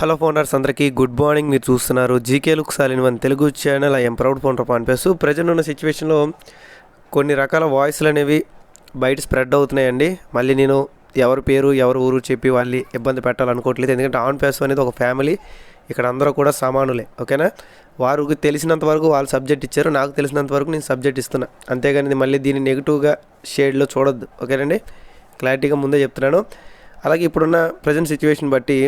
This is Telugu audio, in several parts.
హలో ఫౌండర్స్ అందరికీ గుడ్ మార్నింగ్. మీరు చూస్తున్నారు GK look సాలిన్ one Telugu channel I'm proud founder పాన్పేసు present ఉన్న సిచ్యువేషన్లో కొన్ని రకాల వాయిస్లు అనేవి బయట స్ప్రెడ్ అవుతున్నాయండి. మళ్ళీ నేను ఎవరి పేరు ఎవరి ఊరు చెప్పి వాళ్ళని ఇబ్బంది పెట్టాలనుకోవట్లేదు. ఎందుకంటే ఆన్ పేసు అనేది ఒక ఫ్యామిలీ ఇక్కడ అందరూ కూడా సమానులే. ఓకేనా వారికి తెలిసినంత వరకు వాళ్ళు సబ్జెక్ట్ ఇచ్చారు. నాకు తెలిసినంత వరకు నేను సబ్జెక్ట్ ఇస్తున్నా. అంతేగాని మళ్ళీ దీన్ని నెగిటివ్గా షేడ్లో చూడొద్దు. ఓకేనండి క్లారిటీగా ముందే చెప్తున్నాను. అలాగే ఇప్పుడున్న ప్రజెంట్ సిచ్యువేషన్ బట్టి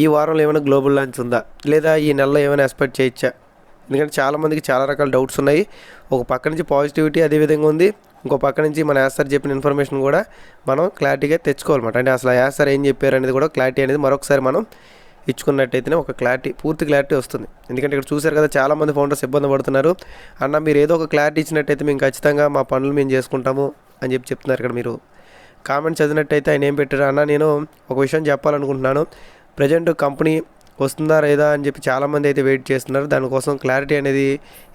ఈ వారంలో ఏమైనా గ్లోబల్ లాంచ్ ఉందా? లేదా ఈ నెలలో ఏమైనా ఎక్స్పెక్ట్ చేయొచ్చా? ఎందుకంటే చాలామందికి చాలా రకాల డౌట్స్ ఉన్నాయి. ఒక పక్క నుంచి పాజిటివిటీ అదే విధంగా ఉంది. ఇంకో పక్క నుంచి మన యాసర్ చెప్పిన ఇన్ఫర్మేషన్ కూడా మనం క్లారిటీగా తెచ్చుకోవాలన్నమాట. అంటే అసలు యాసర్ ఏం చెప్పారు అనేది కూడా క్లారిటీ అనేది మరొకసారి మనం ఇచ్చుకున్నట్టయితేనే ఒక క్లారిటీ పూర్తి క్లారిటీ వస్తుంది. ఎందుకంటే ఇక్కడ చూశారు కదా చాలామంది ఫౌండర్స్ ఇబ్బంది పడుతున్నారు. అన్న మీరు ఏదో ఒక క్లారిటీ ఇచ్చినట్టయితే మేము ఖచ్చితంగా మా పనులు మేము చేసుకుంటాము అని చెప్పి చెప్తున్నారు ఇక్కడ మీరు. కామెంట్ చదివినట్టయితే ఆయన ఏం పెట్టారు? అన్న నేను ఒక విషయం చెప్పాలనుకుంటున్నాను. ప్రజెంట్ కంపెనీ వస్తుందా లేదా అని చెప్పి చాలామంది అయితే వెయిట్ చేస్తున్నారు. దానికోసం క్లారిటీ అనేది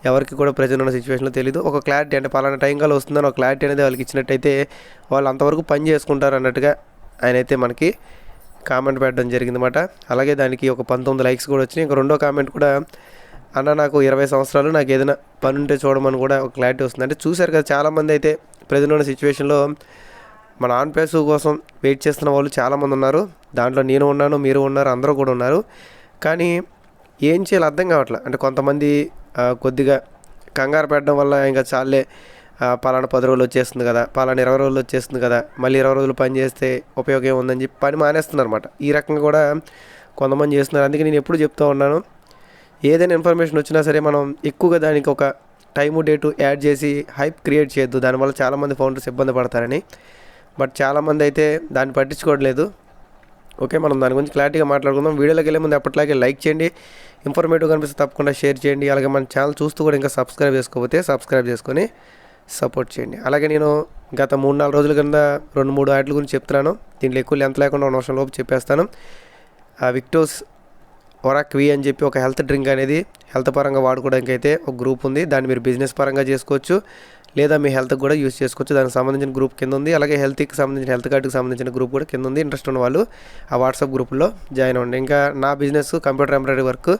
ఎవరికి కూడా ప్రజెంట్ ఉన్న సిచ్యువేషన్లో తెలియదు ఒక క్లారిటీ అంటే పలానా టైం కల్లా వస్తుందని ఒక క్లారిటీ అనేది వాళ్ళకి ఇచ్చినట్టయితే వాళ్ళు అంతవరకు పని చేసుకుంటారు అన్నట్టుగా ఆయన అయితే మనకి కామెంట్ పెట్టడం జరిగిందన్నమాట. అలాగే దానికి ఒక పంతొమ్మిది లైక్స్ కూడా వచ్చినాయి. ఇంకా రెండో కామెంట్ కూడా అన్న నాకు ఇరవై సంవత్సరాలు నాకు ఏదైనా పని ఉంటే చూడమని కూడా ఒక క్లారిటీ వస్తుంది. అంటే చూశారు కదా చాలామంది అయితే ప్రజెంట్ ఉన్న సిచ్యువేషన్లో మన ఆన్ పేస్ కోసం వెయిట్ చేస్తున్న వాళ్ళు చాలామంది ఉన్నారు. దాంట్లో నేను ఉన్నాను మీరు ఉన్నారు అందరూ కూడా ఉన్నారు. కానీ ఏం చేయాలి అర్థం కావట్లే. అంటే కొంతమంది కొద్దిగా కంగారు పెట్టడం వల్ల ఇంకా చాలే పలానా పది రోజులు వచ్చేస్తుంది కదా పలానా ఇరవై రోజులు వచ్చేస్తుంది కదా మళ్ళీ ఇరవై రోజులు పని చేస్తే ఉపయోగం ఉందని చెప్పి పని మానేస్తున్నారు అనమాట ఈ రకంగా కూడా కొంతమంది చేస్తున్నారు. అందుకే నేను ఎప్పుడు చెప్తూ ఉన్నాను ఏదైనా ఇన్ఫర్మేషన్ వచ్చినా సరే మనం ఎక్కువగా దానికి ఒక టైము డేటు యాడ్ చేసి హైప్ క్రియేట్ చేయొద్దు. దానివల్ల చాలామంది ఫౌండర్స్ ఇబ్బంది పడతారని. బట్ చాలామంది అయితే దాన్ని పట్టించుకోవట్లేదు. ఓకే మనం దాని గురించి క్లారిటీగా మాట్లాడుకుందాం. వీడియోలోకి వెళ్ళే ముందు అప్పట్లాగే లైక్ చేయండి. ఇన్ఫర్మేటివ్ కనిపిస్తే తప్పకుండా షేర్ చేయండి. అలాగే మన ఛానల్ చూస్తూ కూడా ఇంకా సబ్స్క్రైబ్ చేసుకోకపోతే సబ్స్క్రైబ్ చేసుకొని సపోర్ట్ చేయండి. అలాగే నేను గత మూడు నాలుగు రోజుల కింద రెండు మూడు వాటి గురించి చెప్తున్నాను. దీంట్లో ఎక్కువ లెంత్ లేకుండా ఒక నిమిషం లోపు చెప్పేస్తాను. ఆ విక్టోస్ ఒరాక్ వి అని చెప్పి ఒక హెల్త్ డ్రింక్ అనేది హెల్త్ పరంగా వాడుకోవడానికి అయితే ఒక గ్రూప్ ఉంది. దాన్ని మీరు బిజినెస్ పరంగా చేసుకోవచ్చు. లేదా మీ హెల్త్కి కూడా యూస్ చేసుకోవచ్చు. దానికి సంబంధించిన గ్రూప్ కింద ఉంది. అలాగే హెల్త్కి సంబంధించిన హెల్త్ కార్డుకి సంబంధించిన గ్రూప్ కూడా కింద ఉంది. ఇంట్రెస్ట్ ఉన్న వాళ్ళు ఆ వాట్సాప్ గ్రూప్లో జాయిన్ అవ్వండి. ఇంకా నా బిజినెస్ కంప్యూటర్ ఎంబ్రాయిడరీ వర్క్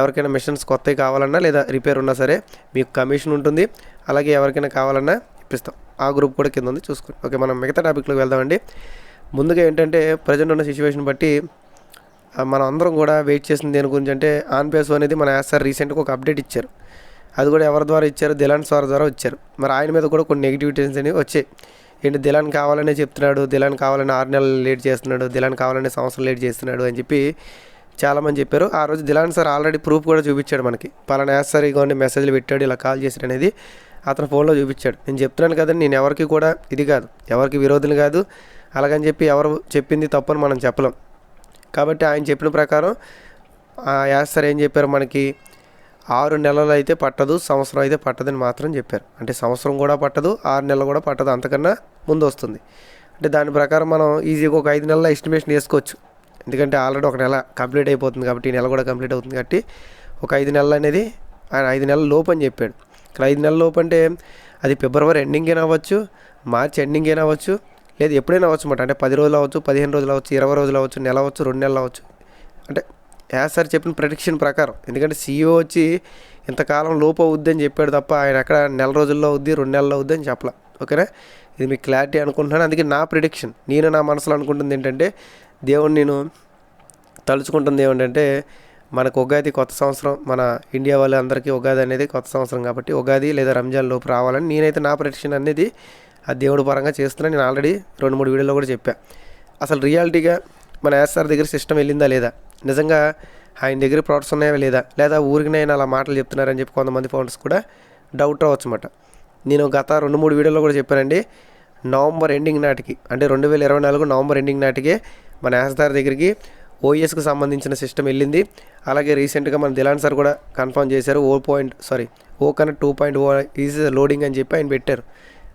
ఎవరికైనా మిషన్స్ కొత్తవి కావాలన్నా లేదా రిపేర్ ఉన్నా సరే మీకు కమిషన్ ఉంటుంది. అలాగే ఎవరికైనా కావాలన్నా ఇప్పిస్తాం. ఆ గ్రూప్ కూడా కింద ఉంది. చూసుకోండి. ఓకే మనం మిగతా టాపిక్లోకి వెళ్దామండి. ముందుగా ఏంటంటే ప్రజెంట్ ఉన్న సిచ్యువేషన్ బట్టి మనం అందరం కూడా వెయిట్ చేసిన దేని గురించి అంటే ఆన్ పేస్ అనేది మన యాస్ సార్ రీసెంట్గా ఒక అప్డేట్ ఇచ్చారు. అది కూడా ఎవరి ద్వారా ఇచ్చారు? దిలాన్ సార్ ద్వారా వచ్చారు. మరి ఆయన మీద కూడా కొన్ని నెగిటివిటీస్ అనేవి వచ్చాయి. ఏంటి దిలాన్ కావాలనే చెప్తున్నాడు దిలాన్ కావాలని ఆరు నెలలు లేట్ చేస్తున్నాడు దిలాన్ కావాలనే సంవత్సరం లేట్ చేస్తున్నాడు అని చెప్పి చాలామంది చెప్పారు. ఆ రోజు దిలాన్ సార్ ఆల్రెడీ ప్రూఫ్ కూడా చూపించాడు మనకి. పలానా యాసార్ కొన్ని మెసేజ్లు పెట్టాడు ఇలా కాల్ చేశాడు అనేది అతను ఫోన్లో చూపించాడు. నేను చెప్తున్నాను కదండి నేను ఎవరికి కూడా ఇది కాదు. ఎవరికి విరోధులు కాదు. అలాగని చెప్పి ఎవరు చెప్పింది తప్పని మనం చెప్పలేం. కాబట్టి ఆయన చెప్పిన ప్రకారం ఆ యాస్తారు ఏం చెప్పారు మనకి? ఆరు నెలలు అయితే పట్టదు సంవత్సరం అయితే పట్టదని మాత్రం చెప్పారు. అంటే సంవత్సరం కూడా పట్టదు ఆరు నెలలు కూడా పట్టదు అంతకన్నా ముందు వస్తుంది. అంటే దాని ప్రకారం మనం ఈజీగా ఒక ఐదు నెలల ఎస్టిమేషన్ వేసుకోవచ్చు. ఎందుకంటే ఆల్రెడీ ఒక నెల కంప్లీట్ అయిపోతుంది కాబట్టి ఈ నెల కూడా కంప్లీట్ అవుతుంది కాబట్టి ఒక ఐదు నెలలు అనేది ఆయన ఐదు నెలల లోపు అని చెప్పాడు. ఇక్కడ ఐదు నెలల లోపు అంటే అది ఫిబ్రవరి ఎండింగ్ అయినా అవ్వచ్చు మార్చ్ ఎండింగ్ అయినా అవ్వచ్చు లేదు ఎప్పుడైనా అవ్వచ్చు అన్నమాట. అంటే పది రోజులు అవ్వచ్చు పదిహేను రోజులు అవ్వచ్చు ఇరవై రోజులు అవ్వచ్చు నెల అవ్వచ్చు రెండు నెలలు అవ్వచ్చు. అంటే యాజ్ సార్ చెప్పిన ప్రొడిక్షన్ ప్రకారం. ఎందుకంటే సీఈఓ వచ్చి ఇంతకాలం లోపు అవుద్ది అని చెప్పాడు తప్ప ఆయన ఎక్కడ నెల రోజుల్లో అవుద్ది రెండు నెలల్లో అవుద్ది అని చెప్పలే. ఓకేనా? ఇది మీకు క్లారిటీ అనుకుంటున్నాను. అందుకే నా ప్రిడిక్షన్ నేను నా మనసులో అనుకుంటుంది ఏంటంటే దేవుడు నేను తలుచుకుంటుంది ఏమిటంటే మనకు ఉగాది కొత్త సంవత్సరం మన ఇండియా వాళ్ళందరికీ ఉగాది అనేది కొత్త సంవత్సరం కాబట్టి ఉగాది లేదా రంజాన్ లోపు రావాలని నేనైతే నా ప్రెడిక్షన్ అనేది ఆ దేవుడి పరంగా చేస్తున్నాను నేను ఆల్రెడీ రెండు మూడు వీడియోలో కూడా చెప్పాను అసలు రియాలిటీగా మన ఎస్ఆర్ దగ్గర సిస్టమ్ వెళ్ళిందా లేదా? నిజంగా ఆయన దగ్గర ప్రోడక్ట్స్ ఉన్నాయా లేదా? లేదా ఊరికి అలా మాటలు చెప్తున్నారని చెప్పి కొంతమంది ఫౌండర్స్ కూడా డౌట్ రావచ్చు అన్నమాట నేను గత రెండు మూడు వీడియోలో కూడా చెప్పానండి నవంబర్ ఎండింగ్ నాటికి అంటే రెండు వేల ఇరవై నాలుగు నవంబర్ ఎండింగ్ నాటికే మన యాస్దార్ దగ్గరికి ఓఎస్కి సంబంధించిన సిస్టమ్ వెళ్ళింది. అలాగే రీసెంట్గా మన దిలాన్ సార్ కూడా కన్ఫర్మ్ చేశారు O point sorry O connect two point O is loading అని చెప్పి ఆయన పెట్టారు.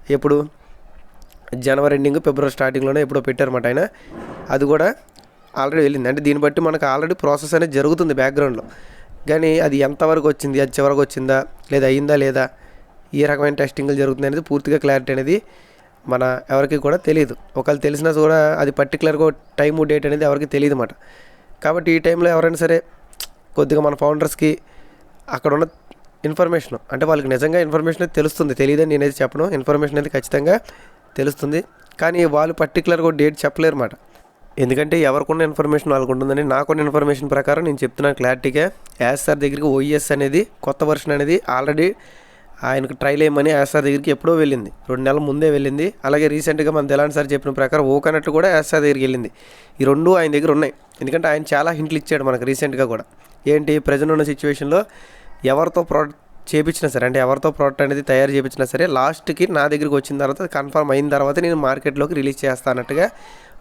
ఎప్పుడు? జనవరి ఎండింగ్ ఫిబ్రవరి స్టార్టింగ్లోనే ఎప్పుడో పెట్టారన్నమాట ఆయన. అది కూడా ఆల్రెడీ వెళ్ళింది. అంటే దీన్ని బట్టి మనకు ఆల్రెడీ ప్రాసెస్ అనేది జరుగుతుంది బ్యాక్గ్రౌండ్లో. కానీ అది ఎంతవరకు వచ్చింది అది చివరకు వచ్చిందా లేదా అయిందా లేదా ఏ రకమైన టెస్టింగ్లు జరుగుతుంది అనేది పూర్తిగా క్లారిటీ అనేది మన ఎవరికి కూడా తెలియదు ఒకవేళ తెలిసినా కూడా అది పర్టికులర్గా టైము డేట్ అనేది ఎవరికి తెలియదు అన్నమాట. కాబట్టి ఈ టైంలో ఎవరైనా సరే కొద్దిగా మన ఫౌండర్స్కి అక్కడ ఉన్న ఇన్ఫర్మేషన్ అంటే వాళ్ళకి నిజంగా ఇన్ఫర్మేషన్ అయితే తెలుస్తుంది. తెలియదని నేనైతే చెప్పను. ఇన్ఫర్మేషన్ అయితే ఖచ్చితంగా తెలుస్తుంది. కానీ వాళ్ళు పర్టికులర్గా డేట్ చెప్పలేరు మాట ఎందుకంటే ఎవరికున్న ఇన్ఫర్మేషన్ వాళ్ళకు ఉంటుందని నాకున్న ఇన్ఫర్మేషన్ ప్రకారం నేను చెప్తున్నాను క్లారిటీగా యాజ్ సార్ దగ్గరికి ఓఎస్ అనేది కొత్త వర్షన్ అనేది ఆల్రెడీ ఆయనకు ట్రైల్ వేయమని యాజ్ సార్ దగ్గరికి ఎప్పుడో వెళ్ళింది. రెండు నెలల ముందే వెళ్ళింది. అలాగే రీసెంట్గా మన దెలాన్ సార్ చెప్పిన ప్రకారం ఓకనట్టు కూడా యాజ్ సార్ దగ్గరికి వెళ్ళింది. ఈ రెండు ఆయన దగ్గర ఉన్నాయి. ఎందుకంటే ఆయన చాలా హింట్లు ఇచ్చాడు మనకు రీసెంట్గా కూడా. ఏంటి ప్రజెంట్ ఉన్న సిచ్యువేషన్లో ఎవరితో ప్రోడక్ట్ చేపించినా సరే అంటే ఎవరితో ప్రోడక్ట్ అనేది తయారు చేపించినా సరే లాస్ట్కి నా దగ్గరికి వచ్చిన తర్వాత కన్ఫర్మ్ అయిన తర్వాత నేను మార్కెట్లోకి రిలీజ్ చేస్తానట్టుగా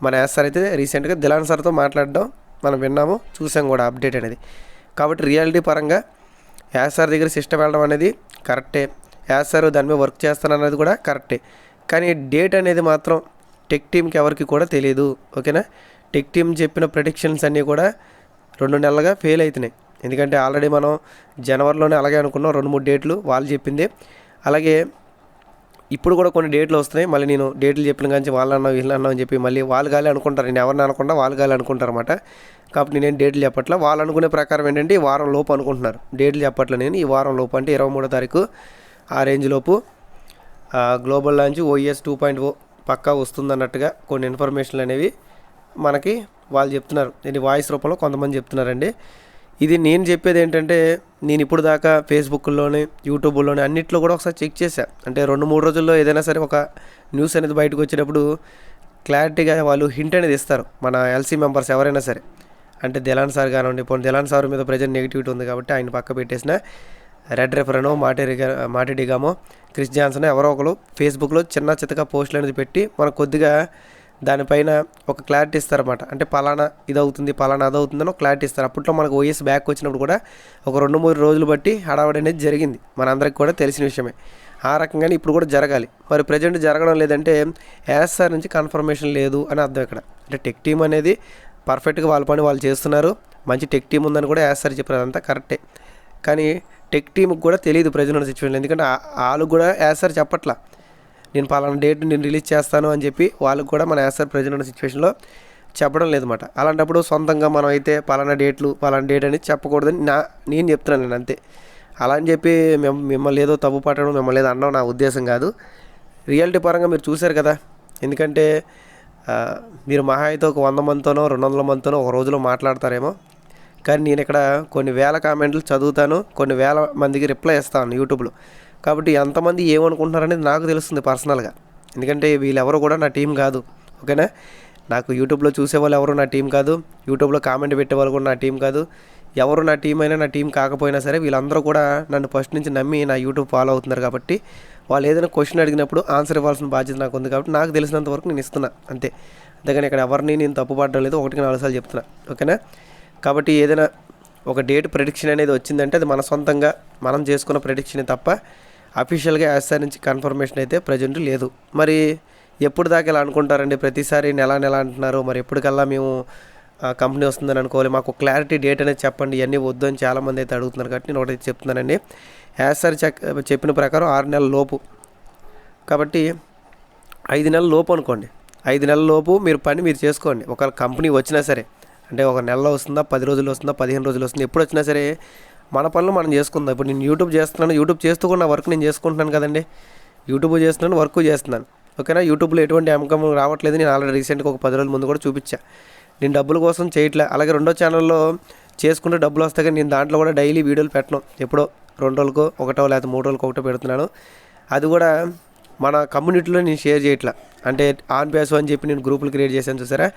మన యాస్ సార్ అయితే రీసెంట్గా దిలాన్ సార్తో మాట్లాడడం మనం విన్నాము చూసాం కూడా అప్డేట్ అనేది. కాబట్టి రియాలిటీ పరంగా యాస్ సార్ దగ్గర సిస్టమ్ వెళ్ళడం అనేది కరెక్టే. యాస్ సార్ దాని మీద వర్క్ చేస్తానన్నది కూడా కరెక్టే. కానీ డేట్ అనేది మాత్రం టెక్ టీంకి ఎవరికి కూడా తెలియదు ఓకేనా? టెక్ టీం చెప్పిన ప్రొడిక్షన్స్ అన్నీ కూడా రెండు నెలలుగా ఫెయిల్ అవుతున్నాయి ఎందుకంటే ఆల్రెడీ మనం జనవరిలోనే అలాగే అనుకున్నాం రెండు మూడు డేట్లు వాళ్ళు చెప్పింది. అలాగే ఇప్పుడు కూడా కొన్ని డేట్లు వస్తున్నాయి. మళ్ళీ నేను డేట్లు చెప్పిన కానీ వాళ్ళు అన్నావు వీళ్ళు అన్నావు అని చెప్పి మళ్ళీ వాళ్ళు గాలి అనుకుంటారు. నేను ఎవరిని అనుకుంటా వాళ్ళు గాలి అనుకుంటారు అనమాట కాబట్టి నేను డేట్లు చెప్పట్లా. వాళ్ళు అనుకునే ప్రకారం ఏంటంటే ఈ వారం లోపు అనుకుంటున్నారు. డేట్లు చెప్పట్లే నేను ఈ వారం లోపు. అంటే ఇరవై మూడో తారీఖు ఆ రేంజ్ లోపు. Global launch OS two point O పక్కా వస్తుందన్నట్టుగా కొన్ని ఇన్ఫర్మేషన్లు అనేవి మనకి వాళ్ళు చెప్తున్నారు. ఇది వాయిస్ రూపంలో కొంతమంది చెప్తున్నారండి. ఇది నేను చెప్పేది ఏంటంటే నేను ఇప్పుడు దాకా ఫేస్బుక్లోని యూట్యూబ్లోని అన్నిట్లో కూడా ఒకసారి చెక్ చేశా. అంటే రెండు మూడు రోజుల్లో ఏదైనా సరే ఒక న్యూస్ అనేది బయటకు వచ్చేటప్పుడు క్లారిటీగా వాళ్ళు హింట్ అనేది ఇస్తారు. మన ఎల్సీ మెంబర్స్ ఎవరైనా సరే. అంటే దిలాన్ సార్ కానివ్వండి ఇప్పుడు దిలాన్ సార్ మీద ప్రజెంట్ నెగిటివిటీ ఉంది కాబట్టి ఆయన పక్క పెట్టేసిన రెడ్ రెఫరనో మాటెరిగా మాటెడిగామో క్రిస్ జాన్సన్ ఎవరో ఒకరు ఫేస్బుక్లో చిన్న చిత్తగా పోస్టులు అనేది పెట్టి మనకు కొద్దిగా దానిపైన ఒక క్లారిటీ ఇస్తారన్నమాట. అంటే పలానా ఇది అవుతుంది పలానా అది అవుతుందని ఒక క్లారిటీ ఇస్తారు. అప్పట్లో మనకు ఓఎస్ బ్యాక్ వచ్చినప్పుడు కూడా ఒక రెండు మూడు రోజులు బట్టి హడావడి అనేది జరిగింది. మనందరికి కూడా తెలిసిన విషయమే. ఆ రకంగానే ఇప్పుడు కూడా జరగాలి. మరి ప్రజెంట్ జరగడం లేదంటే ఎస్ఆర్ నుంచి కన్ఫర్మేషన్ లేదు అని అర్థం ఇక్కడ అంటే టెక్ టీం అనేది పర్ఫెక్ట్గా వాళ్ళ పని వాళ్ళు చేస్తున్నారు. మంచి టెక్ టీం ఉందని కూడా ఎస్ఆర్ చెప్పారు అదంతా కరెక్టే కానీ టెక్ టీంకి కూడా తెలియదు ప్రజలు సిచ్యువేషన్ ఎందుకంటే వాళ్ళు కూడా యాసర్ చెప్పట్లా. నేను పలానా డేట్ నేను రిలీజ్ చేస్తాను అని చెప్పి వాళ్ళకు కూడా మన యాసర్ ప్రజెంట్ ఉన్న సిచ్యువేషన్లో చెప్పడం లేదన్నమాట. అలాంటప్పుడు సొంతంగా మనం అయితే పలానా డేట్లు పలానా డేట్ అని చెప్పకూడదని నా నేను చెప్తున్నాను నేను అంతే. అలా అని చెప్పి మేము మిమ్మల్ని ఏదో తప్పు పట్టడం మిమ్మల్ని ఏదో అనడం నా ఉద్దేశం కాదు. రియాలిటీ పరంగా మీరు చూశారు కదా. ఎందుకంటే మీరు మహా అయితే ఒక వంద మందితోనో రెండు వందల మందితోనో ఒక రోజులో మాట్లాడతారేమో. కానీ నేను ఇక్కడ కొన్ని వేల కామెంట్లు చదువుతాను కొన్ని వేల మందికి రిప్లై ఇస్తాను యూట్యూబ్లో. కాబట్టి ఎంతమంది ఏమనుకుంటున్నారనేది నాకు తెలుస్తుంది పర్సనల్గా. ఎందుకంటే వీళ్ళెవరు కూడా నా టీం కాదు. ఓకేనా? నాకు యూట్యూబ్లో చూసే వాళ్ళు ఎవరు నా టీం కాదు. యూట్యూబ్లో కామెంట్ పెట్టేవాళ్ళు కూడా నా టీం కాదు. ఎవరు నా టీం అయినా నా టీం కాకపోయినా సరే వీళ్ళందరూ కూడా నన్ను ఫస్ట్ నుంచి నమ్మి నా యూట్యూబ్ ఫాలో అవుతున్నారు కాబట్టి వాళ్ళు ఏదైనా క్వశ్చన్ అడిగినప్పుడు ఆన్సర్ ఇవ్వాల్సిన బాధ్యత నాకు ఉంది కాబట్టి నాకు తెలిసినంత వరకు నేను ఇస్తున్నా. అంతే. అంతేగాని ఇక్కడ ఎవరిని నేను తప్పు పడడం లేదు. ఒకటికి నాలుగు సార్లు చెప్తున్నా. ఓకేనా? కాబట్టి ఏదైనా ఒక డేట్ ప్రిడిక్షన్ అనేది వచ్చిందంటే అది మన సొంతంగా మనం చేసుకున్న ప్రెడిక్షన్ తప్ప అఫీషియల్గా యాస్ఆర్ నుంచి కన్ఫర్మేషన్ అయితే ప్రజెంట్ లేదు. మరి ఎప్పుడు దాకా ఇలా అనుకుంటారండి? ప్రతిసారి నెల నెల అంటున్నారు. మరి ఎప్పటికల్లా మేము కంపెనీ వస్తుందని అనుకోవాలి. మాకు క్లారిటీ డేట్ అనేది చెప్పండి. ఇవన్నీ వద్దు అని చాలామంది అయితే అడుగుతున్నారు కాబట్టి నేను ఒకటి చెప్తున్నానండి. యాస్ఆర్ చెక్ చెప్పిన ప్రకారం ఆరు నెలల లోపు. కాబట్టి ఐదు నెలల లోపు అనుకోండి. ఐదు నెలల లోపు మీరు పని మీరు చేసుకోండి. ఒకవేళ కంపెనీ వచ్చినా సరే. అంటే ఒక నెలలో వస్తుందా పది రోజులు వస్తుందా పదిహేను రోజులు వస్తుందా ఎప్పుడు వచ్చినా సరే మన పనులు మనం చేసుకుందాం. ఇప్పుడు నేను యూట్యూబ్ చేస్తున్నాను. యూట్యూబ్ చేస్తూ కూడా నా వర్క్ నేను చేసుకుంటున్నాను కదండి. యూట్యూబ్ చేస్తున్నాను వర్క్ చేస్తున్నాను. ఓకేనా? యూట్యూబ్లో ఎటువంటి అమ్మకం రావట్లేదు. నేను ఆల్రెడీ రీసెంట్గా ఒక పది రోజుల ముందు కూడా చూపించా. నేను డబ్బుల కోసం చేయట్లే. అలాగే రెండో ఛానల్లో చేసుకుంటే డబ్బులు వస్తాయి కానీ నేను దాంట్లో కూడా డైలీ వీడియోలు పెట్టను. ఎప్పుడో రెండు రోజులకు ఒకటో లేకపోతే మూడు రోజులకు ఒకటో పెడుతున్నాను. అది కూడా మన కమ్యూనిటీలో నేను షేర్ చేయట్లా. అంటే ఆన్ పేసు అని చెప్పి నేను గ్రూపులు క్రియేట్ చేశాను చూసారా?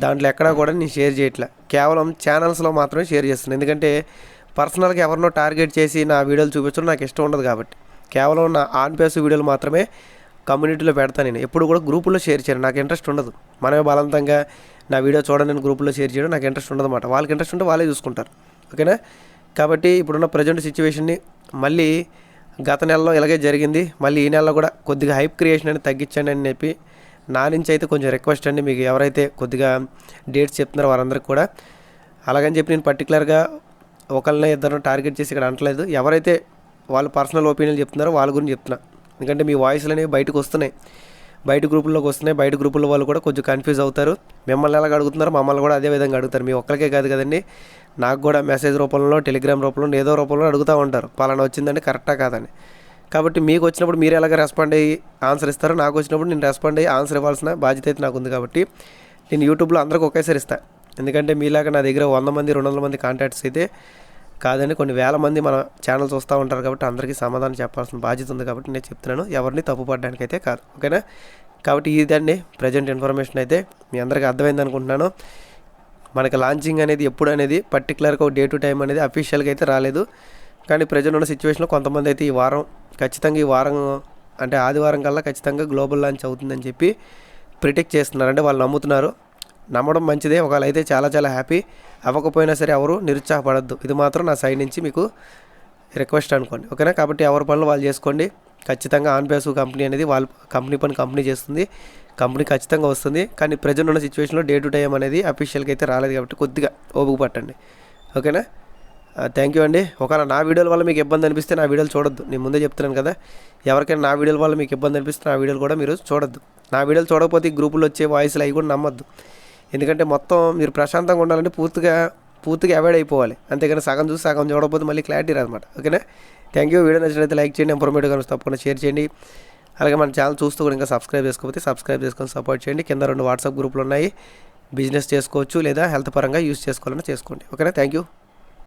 దాంట్లో ఎక్కడా కూడా నేను షేర్ చేయట్లా. కేవలం ఛానల్స్లో మాత్రమే షేర్ చేస్తున్నాను. ఎందుకంటే పర్సనల్గా ఎవరినో టార్గెట్ చేసి నా వీడియోలు చూపించడం నాకు ఇష్టం ఉండదు కాబట్టి. కేవలం నా ఆన్ పేస్ వీడియోలు మాత్రమే కమ్యూనిటీలో పెడతాను నేను. ఎప్పుడు కూడా గ్రూపుల్లో షేర్ చేయను. నాకు ఇంట్రెస్ట్ ఉండదు. మనమే బలవంతంగా నా వీడియో చూడండి నేను గ్రూపుల్లో షేర్ చేయడం నాకు ఇంట్రెస్ట్ ఉండదన్నమాట. వాళ్ళకి ఇంట్రెస్ట్ ఉంటే వాళ్ళే చూసుకుంటారు. ఓకేనా? కాబట్టి ఇప్పుడున్న ప్రజెంట్ సిచ్యువేషన్ని మళ్ళీ గత నెలలో ఇలాగే జరిగింది. మళ్ళీ ఈ నెలలో కూడా కొద్దిగా హైప్ క్రియేషన్ అని తగ్గించండి అని చెప్పి నా నుంచి అయితే కొంచెం రిక్వెస్ట్ అండి. మీకు ఎవరైతే కొద్దిగా డేట్స్ చెప్తున్నారో వారందరికి కూడా. అలాగని చెప్పి నేను పర్టికులర్గా ఒకరిని ఇద్దరు టార్గెట్ చేసి ఇక్కడ అంటలేదు ఎవరైతే వాళ్ళు పర్సనల్ ఒపీనియన్ చెప్తున్నారో వాళ్ళ గురించి చెప్తున్నా. ఎందుకంటే మీ వాయిస్లు అనేవి బయటకు వస్తున్నాయి. బయట గ్రూపుల్లోకి వస్తున్నాయి. బయట గ్రూపుల వాళ్ళు కూడా కొంచెం కన్ఫ్యూజ్ అవుతారు. మిమ్మల్ని ఎలాగ అడుగుతున్నారు మమ్మల్ని కూడా అదే విధంగా అడుగుతారు. మీ ఒక్కరికే కాదు కదండి. నాకు కూడా మెసేజ్ రూపంలో టెలిగ్రామ్ రూపంలో ఏదో రూపంలో అడుగుతూ ఉంటారు. పలానా వచ్చిందండి కరెక్టా కాదని. కాబట్టి మీకు వచ్చినప్పుడు మీరు ఎలాగ రెస్పాండ్ అయ్యి ఆన్సర్ ఇస్తారో నాకు వచ్చినప్పుడు నేను రెస్పాండ్ అయ్యి ఆన్సర్ ఇవ్వాల్సిన బాధ్యత అయితే నాకు ఉంది కాబట్టి నేను యూట్యూబ్లో అందరికి ఒకేసారి ఇస్తాను ఎందుకంటే మీలాగా నా దగ్గర వంద మంది రెండు వందల మంది కాంటాక్ట్స్ అయితే కాదని కొన్ని వేల మంది మన ఛానల్ చూస్తూ ఉంటారు కాబట్టి అందరికీ సమాధానం చెప్పాల్సిన బాధ్యత ఉంది కాబట్టి నేను చెప్తున్నాను. ఎవరిని తప్పు అయితే కాదు. ఓకేనా? కాబట్టి ఇదండి ప్రజెంట్ ఇన్ఫర్మేషన్ అయితే. మీ అందరికీ అర్థమైంది అనుకుంటున్నాను. మనకి లాంచింగ్ అనేది ఎప్పుడు అనేది పర్టికులర్గా డే టు టైం అనేది అఫీషియల్గా అయితే రాలేదు. కానీ ప్రజెంట్ ఉన్న సిచ్యువేషన్లో కొంతమంది అయితే ఈ వారం ఖచ్చితంగా ఈ వారం అంటే ఆదివారం కల్లా ఖచ్చితంగా గ్లోబల్ లాంచ్ అవుతుందని చెప్పి ప్రిటెక్ట్ చేస్తున్నారు అంటే వాళ్ళు నమ్ముతున్నారు. నమ్మడం మంచిదే. ఒకవేళ అయితే చాలా చాలా హ్యాపీ అవ్వకపోయినా సరే ఎవరు నిరుత్సాహపడద్దు. ఇది మాత్రం నా సైడ్ నుంచి మీకు రిక్వెస్ట్ అనుకోండి. ఓకేనా? కాబట్టి ఎవరి పనులు వాళ్ళు చేసుకోండి. ఖచ్చితంగా ఆన్బేసు కంపెనీ అనేది వాళ్ళ కంపెనీ పని కంపెనీ చేస్తుంది. కంపెనీ ఖచ్చితంగా వస్తుంది. కానీ ప్రజెంట్ ఉన్న సిచ్యువేషన్లో డే టు టైం అనేది అఫీషియల్గా అయితే రాలేదు కాబట్టి కొద్దిగా ఓపిక పట్టండి. ఓకేనా? థ్యాంక్ యూ అండి. ఒకవేళ నా వీడియోల వల్ల మీకు ఇబ్బంది అనిపిస్తే నా వీడియోలు చూడొద్దు. నేను ముందే చెప్తున్నాను కదా. ఎవరికైనా నా వీడియోల వల్ల మీకు ఇబ్బంది అనిపిస్తే నా వీడియోలు కూడా మీరు చూడొద్దు. నా వీడియోలు చూడకపోతే ఈ వచ్చే వాయిస్లు అవి కూడా నమ్మొద్దు. ఎందుకంటే మొత్తం మీరు ప్రశాంతంగా ఉండాలంటే పూర్తిగా పూర్తిగా అవాయిడ్ అయిపోవాలి. అంతేగాని సగం చూసి సగం చూడకపోతే మళ్ళీ క్లారిటీ రాదన్నమాట ఓకేనా? థ్యాంక్ యూ వీడియో నచ్చినట్లయితే లైక్ చేయండి ఇంప్రూవ్మెంట్ కానీ తప్పకుండా షేర్ చేయండి. అలాగే మన ఛానల్ చూస్తూ కూడా ఇంకా సబ్స్క్రైబ్ చేసుకోకపోతే సబ్స్క్రైబ్ చేసుకొని సపోర్ట్ చేయండి. కింద రెండు వాట్సాప్ గ్రూపులు ఉన్నాయి. బిజినెస్ చేసుకోవచ్చు లేదా హెల్త్ పరంగా యూస్ చేసుకోవాలన్నా చేసుకోండి. ఓకేనా? Thank you